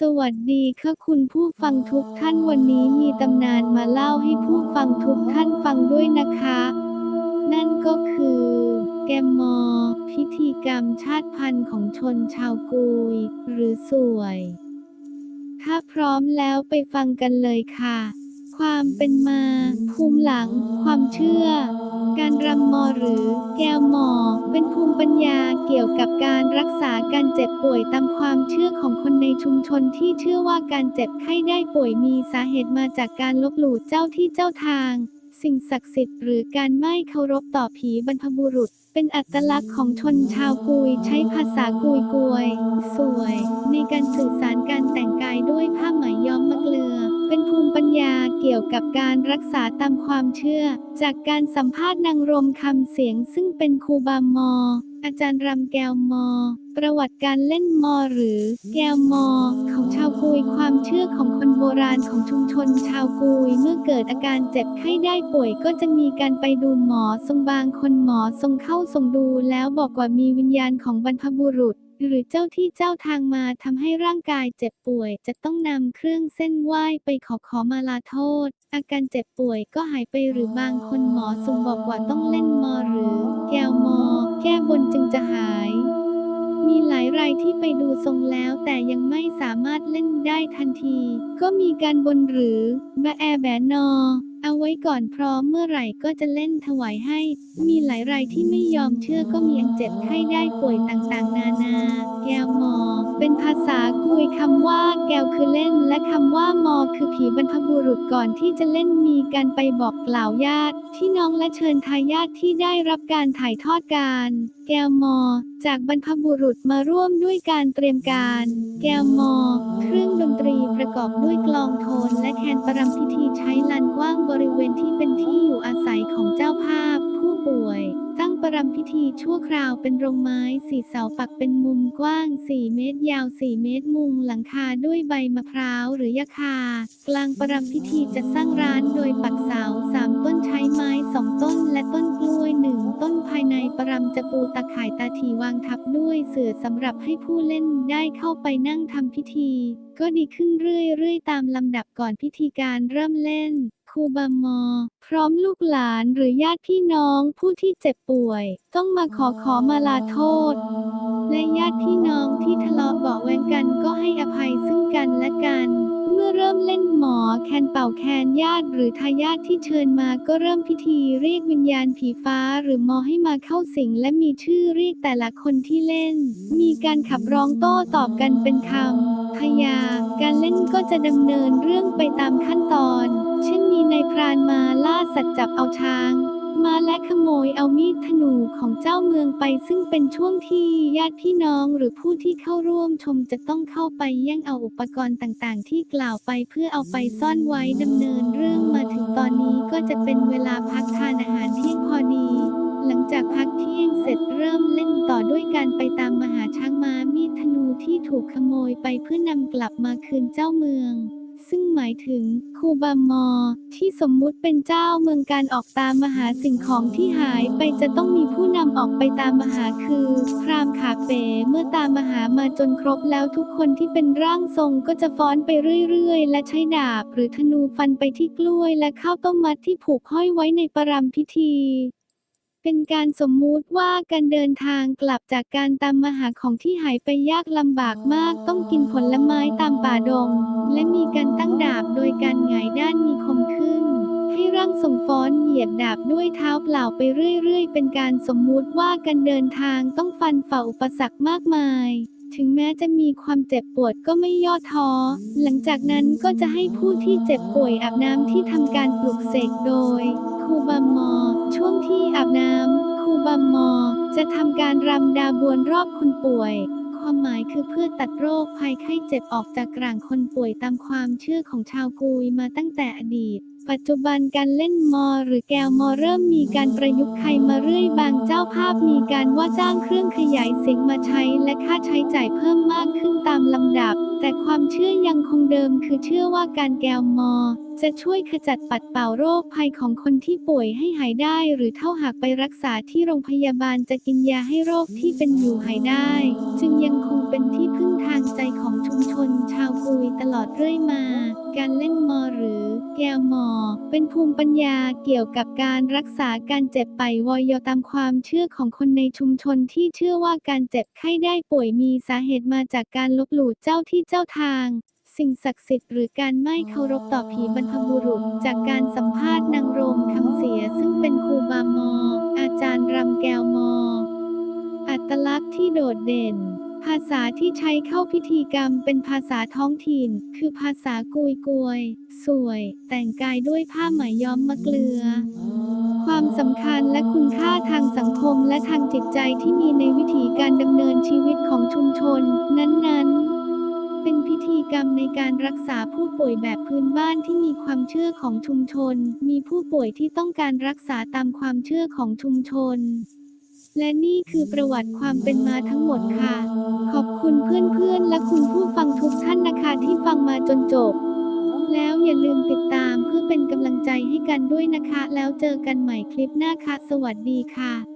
สวัสดีค่ะคุณผู้ฟังทุกท่านวันนี้มีตำนานมาเล่าให้ผู้ฟังทุกท่านฟังด้วยนะคะ นั่นก็คือ แกมมอ พิธีกรรมชาติพันธุ์ของชนชาวกุย หรือสวย ถ้าพร้อมแล้วไปฟังกันเลยค่ะ ความเป็นมา ภูมิหลัง ความเชื่อ การรำมอหรือแกวหมอ เป็นภูมิปัญญาเกี่ยวกับการรักษาการเจ็บป่วยตามความเชื่อของคนในชุมชนที่เชื่อว่าการเจ็บไข้ได้ป่วยมีสาเหตุมาจากการลบหลู่เจ้าที่เจ้าทาง สิ่งศักดิ์สิทธิ์หรือการไม่เคารพต่อผีบรรพบุรุษ เป็นอัตลักษณ์ของชนชาวกุยใช้ภาษากุยกวย สวย ในการสื่อสารการแต่งกายด้วยผ้าไหมย้อมมะเกลือ เป็นภูมิปัญญาเกี่ยวกับการรักษาตามความเชื่อ จากการสัมภาษณ์นางรมคำเสียงซึ่งเป็นครูบามอ อาจารย์รำแกวมอ ประวัติการเล่นมอหรือ แกวมอ ของชาวกุยความเชื่อของคนโบราณของชุมชนชาวกุยเมื่อเกิดอาการเจ็บไข้ได้ป่วยก็จะมีการไปดูหมอทรงบางคนหมอทรงเข้าทรงดูแล้วบอกว่ามีวิญญาณของบรรพบุรุษ หรือเจ้าที่เจ้าทางมาทำให้ร่างกายเจ็บป่วย จะต้องนำเครื่องเส้นไหว้ไปขอขอมาลาโทษ อาการเจ็บป่วยก็หายไปหรือบางคนหมอทรงบอกว่าต้องเล่นมอหรือ แก้วมอ แก้บนจึงจะหาย มีหลายรายที่ไปดูทรงแล้วแต่ยังไม่สามารถเล่นได้ทันที ก็มีการบนหรือบะแอแบนอ เอาไว้ก่อนพร้อมเมื่อไหร่ก็จะเล่นถวายให้ มีหลายรายที่ไม่ยอมเชื่อก็มีอังเจ็บไข้ได้ป่วยต่างๆ นานา แกวมอ เป็นภาษาคุยคำว่า แกวคือเล่น และคำว่ามอ คือผีบรรพบุรุษก่อนที่จะเล่นมีการไปบอกกล่าวญาติ พี่น้องและเชิญทายาทที่ได้รับการถ่ายทอดการ แกวมอจากบรรพบุรุษมาร่วมด้วยการเตรียมการ แก้วมอ เครื่องดนตรีประกอบด้วยกลองโทนและแคนประรำพิธีใช้ลานกว้างบริเวณที่เป็นที่อยู่อาศัยของเจ้าภาพ ผู้ป่วย ตั้งประรำพิธีชั่วคราวเป็นโรงไม้สี่เสาปักเป็นมุมกว้าง 4 เมตร ยาว 4 เมตร มุงหลังคาด้วยใบมะพร้าวหรือยะคา กลางประรำพิธีจะสร้างร้านโดยปักเสาสามต้น ประรำจะปูตะข่ายตาถีวางทับด้วยเสื่อสำหรับให้ผู้เล่นได้เข้าไปนั่งทำพิธี ก็ดีขึ้นเรื่อยๆ ตามลำดับก่อนพิธีการเริ่มเล่นครูบามอ พร้อมลูกหลานหรือญาติพี่น้องผู้ที่เจ็บป่วย ต้องมาขอขอมาลาโทษ และญาติพี่น้องที่ทะเลาะเบาแวงกันก็ให้อภัยซึ่งกันและกัน เมื่อเริ่มเล่นหมอแคนเป่าแคนญาติหรือทายาทที่เชิญมาก็เริ่มพิธีเรียกวิญญาณผีฟ้าหรือมอให้มาเข้าสิงและมีชื่อเรียกแต่ละคนที่เล่น มีการขับร้องโต้ตอบกันเป็นคำพยา การเล่นก็จะดำเนินเรื่องไปตามขั้นตอน เช่น นายพรานมาล่าสัตว์จับเอาช้าง มาและขโมยเอามีดธนูของเจ้าเมืองไป ซึ่งเป็นช่วงที่ญาติพี่น้องหรือผู้ที่เข้าร่วมชมจะต้องเข้าไปแย่งเอาอุปกรณ์ต่างๆ ที่กล่าวไปเพื่อเอาไปซ่อนไว้ดำเนินเรื่องมาถึงตอนนี้ก็จะเป็นเวลาพักทานอาหารเที่ยงพอดี หลังจากพักเที่ยงเสร็จเริ่มเล่นต่อด้วยการไปตามมหาช้างมามีดธนูที่ถูกขโมยไปเพื่อนำกลับมาคืนเจ้าเมือง ซึ่งหมายถึงคูบามอ ที่สมมุติเป็นเจ้าเมืองการออกตามมหาสิ่งของที่หายไปจะต้องมีผู้นำออกไปตามมหาคือพรามขาเป๋เมื่อตามมหามาจนครบแล้วทุกคนที่เป็นร่างทรงก็จะฟ้อนไปเรื่อยๆ และใช้ดาบหรือธนูฟันไปที่กล้วยและข้าวต้มมัดที่ผูกห้อยไว้ในประรำพิธีเป็นการสมมุติว่าการเดินทางกลับจากการตามมหาของที่หายไปยากลำบากมากต้องกินผลไม้ตามป่าดง และมีการตั้งดาบโดยการหงายด้านมีคมขึ้น ให้ร่างทรงฟ้อนเหยียบดาบด้วยเท้าเปล่าไปเรื่อย ๆ เป็นการสมมุติว่าการเดินทางต้องฟันฝ่าอุปสรรคมากมายถึงแม้จะมีความเจ็บปวดก็ไม่ย่อท้อ หลังจากนั้นก็จะให้ผู้ที่เจ็บป่วยอาบน้ำที่ทำการปลุกเสกโดยครูบามอ ช่วงที่อาบน้ำครูบามอ จะทำการรำดาบวนรอบคนป่วย ความหมายคือเพื่อตัดโรคภัยไข้เจ็บออกจากกลางคนป่วยตามความเชื่อของชาวกุยมาตั้งแต่อดีต ปัจจุบันการเล่นมอ หรือแกวมอเริ่มมีการประยุกต์ใครมาเรื่อยบางเจ้าภาพมีการว่าจ้างเครื่องขยายเสียงมาใช้และค่าใช้จ่ายเพิ่มมากขึ้นตามลำดับ แต่ความเชื่อยังคงเดิมคือเชื่อว่าการแกวมอ จะช่วยขจัดปัดเป่าโรคภัยของคนที่ป่วยให้หายได้ หรือเท่าหากไปรักษาที่โรงพยาบาลจะกินยาให้โรคที่เป็นอยู่หายได้ จึงยังคงเป็นที่ ชุมชนชาวกุยตลอดเรื่อยมา การเล่นมอหรือแกวมอ เป็นภูมิปัญญาเกี่ยวกับการรักษาการเจ็บป่วอยตามความเชื่อของคนในชุมชนที่เชื่อว่าการเจ็บไข้ได้ป่วยมีสาเหตุมาจากการลบหลู่เจ้าที่เจ้าทางสิ่งศักดิ์สิทธิ์หรือการไม่เคารพต่อผีบรรพบุรุษ จากการสัมภาษณ์นางโรมคำเสียซึ่งเป็นครูบามอ อาจารย์รำแก้วมอ อัตลักษณ์ที่โดดเด่น ภาษาที่ใช้เข้าพิธีกรรมเป็นภาษาท้องถิ่น คือภาษากุยกวย สวย แต่งกายด้วยผ้าไหมย้อมมะเกลือ ความสำคัญและคุณค่าทางสังคมและทางจิตใจที่มีในวิถีการดำเนินชีวิตของชุมชน นั้นๆเป็นพิธีกรรมในการรักษาผู้ป่วยแบบพื้นบ้านที่มีความเชื่อของชุมชน มีผู้ป่วยที่ต้องการรักษาตามความเชื่อของชุมชน และนี่คือประวัติความเป็นมาทั้งหมดค่ะ ขอบคุณเพื่อนๆ และคุณผู้ฟังทุกท่านนะคะที่ฟังมาจนจบ แล้วอย่าลืมติดตามเพื่อเป็นกำลังใจให้กันด้วยนะคะ แล้วเจอกันใหม่คลิปหน้าค่ะ สวัสดีค่ะ